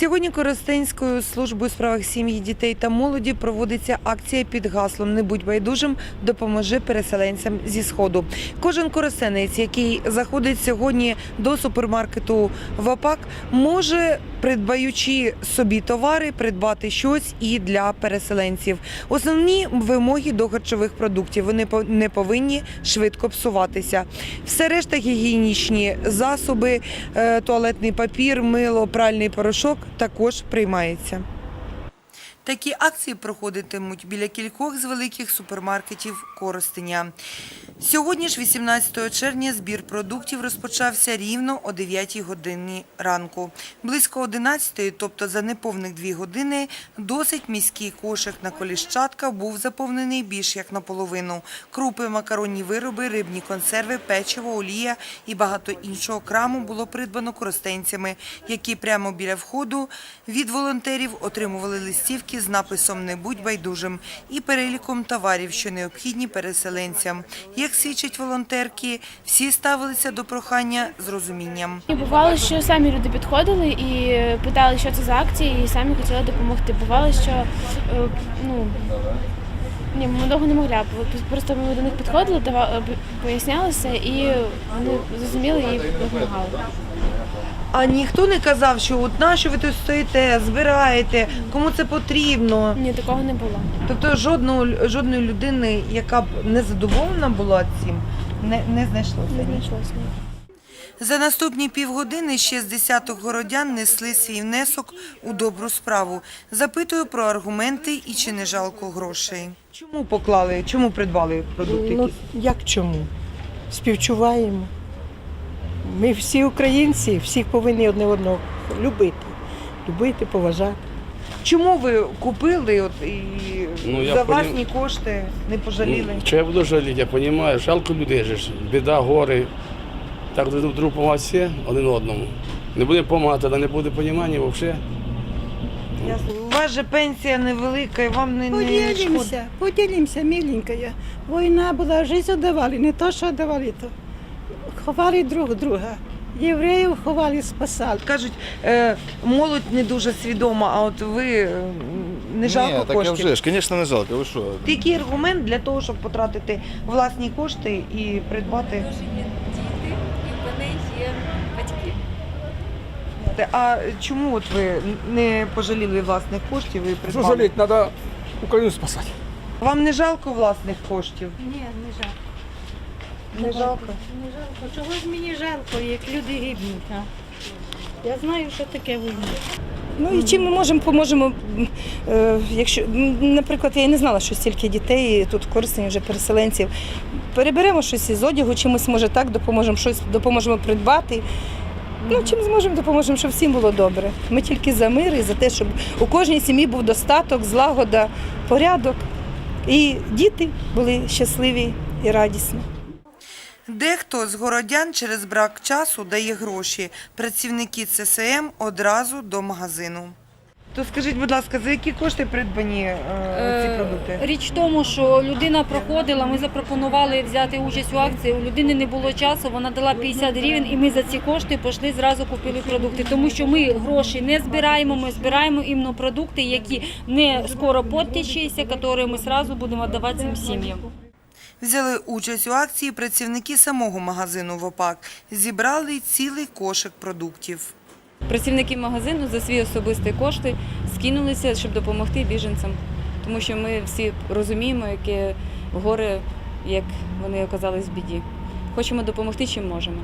Сьогодні Коростенською службою у справах сім'ї, дітей та молоді проводиться акція під гаслом Не будь байдужим, допоможи переселенцям зі сходу. Кожен коростенець, який заходить сьогодні до супермаркету ВАПАК, може, придбаючи собі товари, придбати щось і для переселенців. Основні вимоги до харчових продуктів вони не повинні швидко псуватися. Все решта гігієнічні засоби, е, туалетний папір, мило, пральний порошок також приймається. Такі акції проходитимуть біля кількох з великих супермаркетів Коростеня. Сьогодні ж, 18 червня, збір продуктів розпочався рівно о 9 годині ранку. Близько 11, тобто за неповних дві години, досить міський кошик на коліщатка був заповнений більш як наполовину. Крупи, макаронні вироби, рибні консерви, печиво, олія і багато іншого краму було придбано коростенцями, які прямо біля входу від волонтерів отримували листівки з написом «Не будь байдужим» і переліком товарів, що необхідні переселенцям. Як свідчать волонтерки, всі ставилися до прохання з розумінням. Бувало, що самі люди підходили і питали, що це за акції, і самі хотіли допомогти. Бувало, що е, ну ні, ми довго не могли. Просто ми до них підходили, пояснялися, і вони зрозуміли і допомагали. А ніхто не казав, що от нащо ви тут стоїте, збираєте, кому це потрібно. Ні, такого не було. Тобто жодного жодної людини, яка б не задоволена була цим, не, не знайшлося. Не ні? знайшлося. ні. За наступні півгодини ще з десяток городян несли свій внесок у добру справу. Запитую про аргументи і чи не жалко грошей. Чому поклали, чому придбали продукти? Ну, як чому? Співчуваємо. Ми всі українці, всіх повинні одне одного любити. Любити, поважати. Чому ви купили от, і Ну, я за понім- власні кошти не пожаліли? Ну, Що я буду жаліти, я розумію, жалко людей же ж, біда, гори. Так друг другу допомагати всі один одному. Не будемо допомагати, тоді не буде розуміння взагалі. Ясно. У вас же пенсія невелика, і вам не, не шкода. Поділимося, поділимося, миленькая. Війна була, життя давали, не то, що давали, то ховали друг друга. Євреїв ховали, спасали. Кажуть, е, молодь не дуже свідома, а от ви е, не жалко Ні, так коштів. а вже ж, звісно, не жалко. Ви що? Який аргумент для того, щоб потратити власні кошти і придбати? діти, і в є батьки. А чому от ви не пожаліли власних коштів і Що придбали? жалеть, треба Україну спасати. Вам не жалко власних коштів? Ні, не жалко. Не жалко. Не жалко. Чого ж мені жалко, як люди гибнуть? А? Я знаю, що таке війна. Ну і чим ми можемо, поможемо. е, Якщо, м, наприклад, я і не знала, що стільки дітей тут в Коростені вже переселенців. Переберемо щось із одягу, чимось може так, допоможемо щось, допоможемо придбати. Ну, чим зможемо, допоможемо, щоб всім було добре. Ми тільки за мир і за те, щоб у кожній сім'ї був достаток, злагода, порядок. І діти були щасливі і радісні. Дехто з городян через брак часу дає гроші. Працівники ЦСМ одразу до магазину. То скажіть, будь ласка, за які кошти придбані е, ці Е, продукти? Річ в тому, що людина проходила, ми запропонували взяти участь у акції. У людини не було часу, вона дала 50 гривень, і ми за ці кошти пішли зразу купили продукти. Тому що ми гроші не збираємо, ми збираємо іменно продукти, які не скоро подтічися, які ми зразу будемо давати цим сім'ям. Взяли участь у акції працівники самого магазину ВОПАК. Зібрали цілий кошик продуктів. Працівники магазину за свої особисті кошти скинулися, щоб допомогти біженцям, тому що ми всі розуміємо, яке горе, як вони оказались в біді. Хочемо допомогти, чим можемо.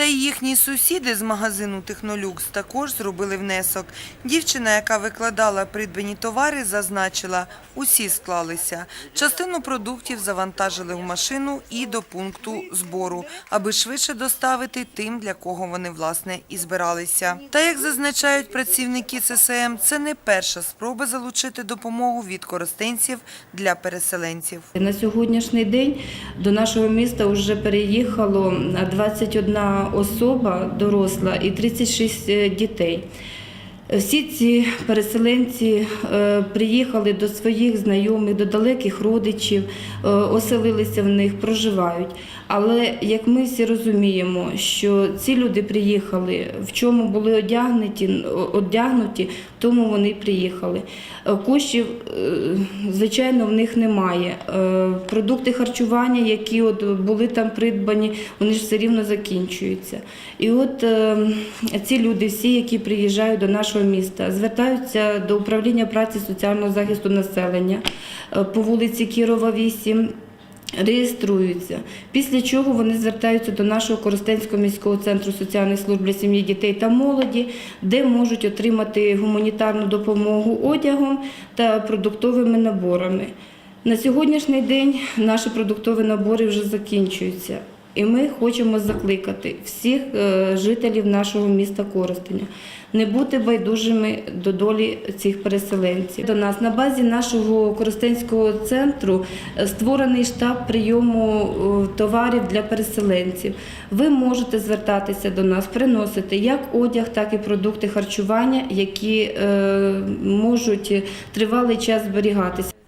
Та й їхні сусіди з магазину Технолюкс також зробили внесок. Дівчина, яка викладала придбані товари, зазначила, усі склалися. Частину продуктів завантажили в машину і до пункту збору, аби швидше доставити тим, для кого вони власне і збиралися. Та як зазначають працівники ЦСМ, це не перша спроба залучити допомогу від коростенців для переселенців. На сьогоднішній день до нашого міста вже переїхало 21 особа доросла і 36 дітей. Всі ці переселенці е, приїхали до своїх знайомих, до далеких родичів, е, оселилися в них, проживають. Але як ми всі розуміємо, що ці люди приїхали, в чому були одягнуті, одягнуті, тому вони приїхали. Е, Коштів, е, звичайно, в них немає. Е, Продукти харчування, які от були там придбані, вони ж все рівно закінчуються. І от ці люди, всі, які приїжджають до нашого міста, звертаються до управління праці соціального захисту населення по вулиці Кірова, 8 реєструються. Після чого вони звертаються до нашого Коростенського міського центру соціальних служб для сім'ї, дітей та молоді, де можуть отримати гуманітарну допомогу одягом та продуктовими наборами. На сьогоднішній день наші продуктові набори вже закінчуються. І ми хочемо закликати всіх е, жителів нашого міста Коростеня не бути байдужими до долі цих переселенців. До нас на базі нашого Коростенського центру е, створений штаб прийому е, товарів для переселенців. Ви можете звертатися до нас, приносити як одяг, так і продукти харчування, які можуть тривалий час зберігатися.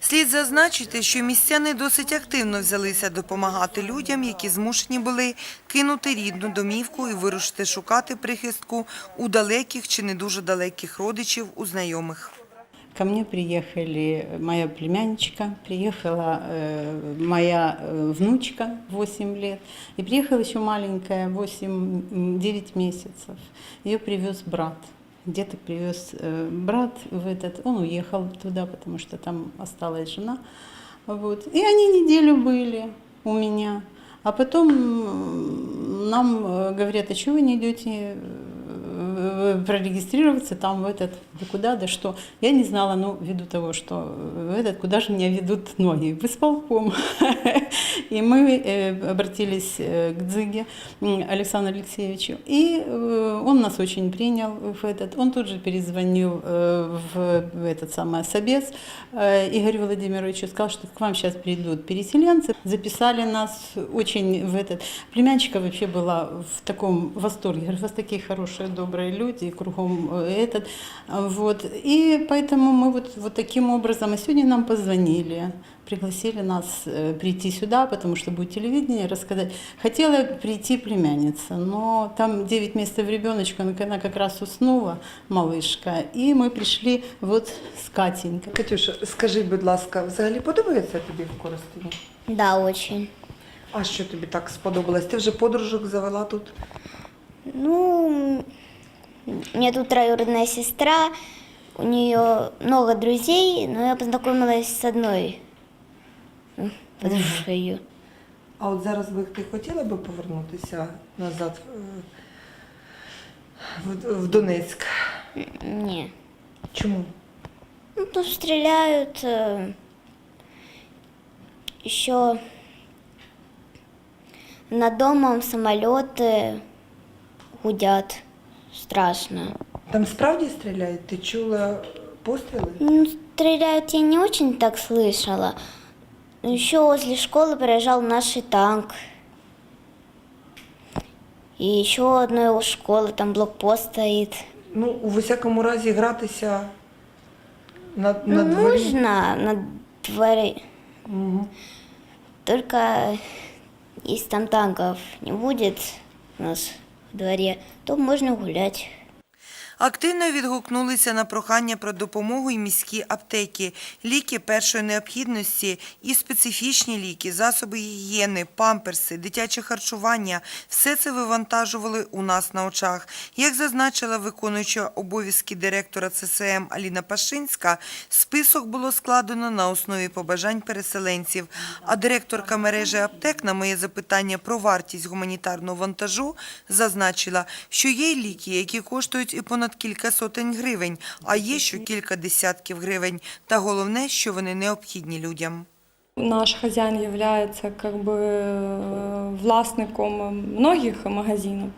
Слід зазначити, що містяни досить активно взялися допомагати людям, які змушені були кинути рідну домівку і вирушити шукати прихистку у далеких чи не дуже далеких родичів у знайомих. Ко мне приехали моя племянничка, приехала э, моя э, внучка 8 лет, и приехала еще маленькая 8-9 месяцев. Ее привез брат. Деток привез э, брат в этот, он уехал туда, потому что там осталась жена. Вот. И они неделю были у меня. А потом м, нам э, говорят, а чего вы не идете э, прорегистрироваться там в этот, да куда, да что. Я не знала, ну, ввиду того, что в этот, куда же меня ведут ноги, в исполком. И мы э, обратились э, к Дзыге Александру Алексеевичу, и э, он нас очень принял в этот, он тут же перезвонил э, в, этот самый Собес э, Игорю Владимировичу, сказал, что к вам сейчас придут переселенцы, записали нас очень в этот. Племянчика вообще была в таком восторге, говорит, у вас такие хорошие, добрые люди, и кругом э, этот, А, вот. И поэтому мы вот, вот таким образом, и сегодня нам позвонили, пригласили нас э, прийти сюда, потому что будет телевидение, рассказать. Хотела прийти племянница, но там 9 месяцев ребеночка, она как раз уснула, малышка, и мы пришли вот с Катенькой. Катюша, скажи, будь ласка, взагалі подобається тобі в Коростені? Да, очень. А що тобі так сподобалось? Ти вже подружок завела тут? Ну, у меня тут троюродная сестра, у нее много друзей, но я познакомилась с одной м, подружкой. А от зараз би ти хотіла би повернутися назад е, в, в Донецьк? Не. Чому? Ну, тут стреляют. Еще над домом самолеты гудят. Страшно. Там справді стріляють? Ти чула постріли? Ну, стреляют я не очень так слышала. Еще возле школы проезжал наш танк. И еще одной у школы, там блокпост стоит. Ну, у всякому разі гратися на, Ну, на дворі. можно на дворе. Мгм. Только если там танков не будет у нас в дворе, то можно гулять. Активно відгукнулися на прохання про допомогу і міські аптеки, ліки першої необхідності і специфічні ліки, засоби гігієни, памперси, дитяче харчування – все це вивантажували у нас на очах. Як зазначила виконуюча обов'язки директора ЦСМ Аліна Пашинська, список було складено на основі побажань переселенців. А директорка мережі аптек на моє запитання про вартість гуманітарного вантажу зазначила, що є ліки, які коштують і понад кілька сотень гривень, а є що кілька десятків гривень. Та головне, що вони необхідні людям. Наш хозяин является как бы э, властником многих магазинов,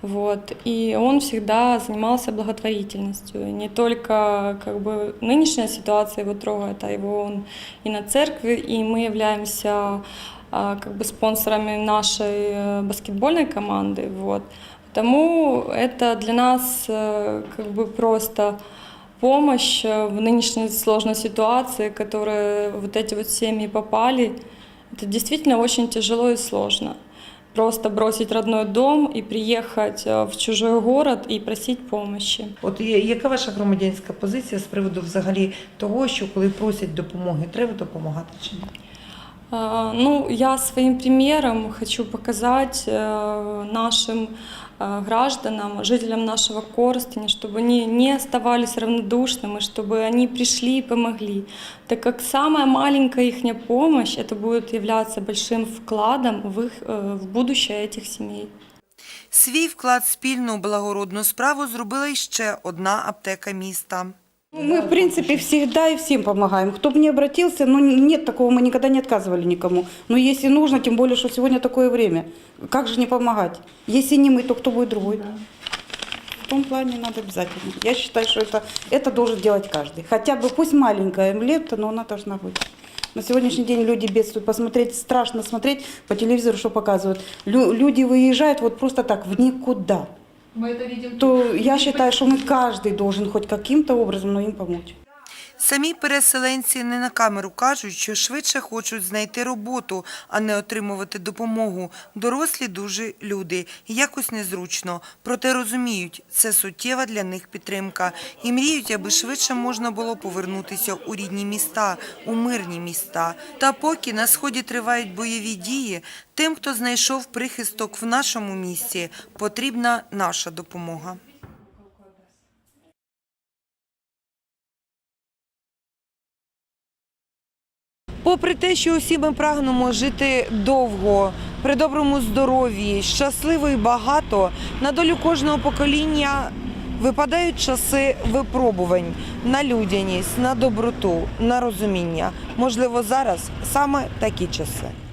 вот, и он всегда занимался благотворительностью. Не только как бы нынешняя ситуация его трогает, а его он и на церкви, и мы являемся а, как бы спонсорами нашей э, баскетбольной команды, вот. Потому это для нас э, как бы просто помощь э, в нынешней сложной ситуации, в которую вот эти вот семьи попали. Это действительно очень тяжело и сложно. Просто бросить родной дом и приехать э, в чужой город и просить помощи. От є- яка ваша громадянська позиція з приводу взагалі того, що коли просять допомоги, треба допомагати чи ні? А, Ну, я своим примером хочу показать э, нашим э, гражданам, жителям нашего Коростеня, чтобы они не оставались равнодушными, чтобы они пришли и помогли. Так как самая маленькая их помощь, это будет являться большим вкладом в, их, э, в будущее этих семей. Свій вклад в спільну благородну справу зробила іще одна аптека міста. Мы, в принципе, всегда и всем помогаем. Кто бы ни обратился, ну нет такого, мы никогда не отказывали никому. Но если нужно, тем более, что сегодня такое время, как же не помогать? Если не мы, то кто будет другой? В том плане надо обязательно. Я считаю, что это, это должен делать каждый. Хотя бы пусть маленькая лепта, но она должна быть. На сегодняшний день люди бедствуют. Посмотреть, страшно смотреть по телевизору, что показывают. Лю- люди выезжают вот просто так, в никуда. То я считаю, что мы каждый должен хоть каким-то образом, но им помочь. Самі переселенці не на камеру кажуть, що швидше хочуть знайти роботу, а не отримувати допомогу. Дорослі дуже люди, якось незручно. Проте розуміють, це суттєва для них підтримка. І мріють, аби швидше можна було повернутися у рідні міста, у мирні міста. Та поки на сході тривають бойові дії, тим, хто знайшов прихисток в нашому місті, потрібна наша допомога. Попри те, що усі ми прагнемо жити довго, при доброму здоров'ї, щасливо і багато, на долю кожного покоління випадають часи випробувань на людяність, на доброту, на розуміння. Можливо, зараз саме такі часи.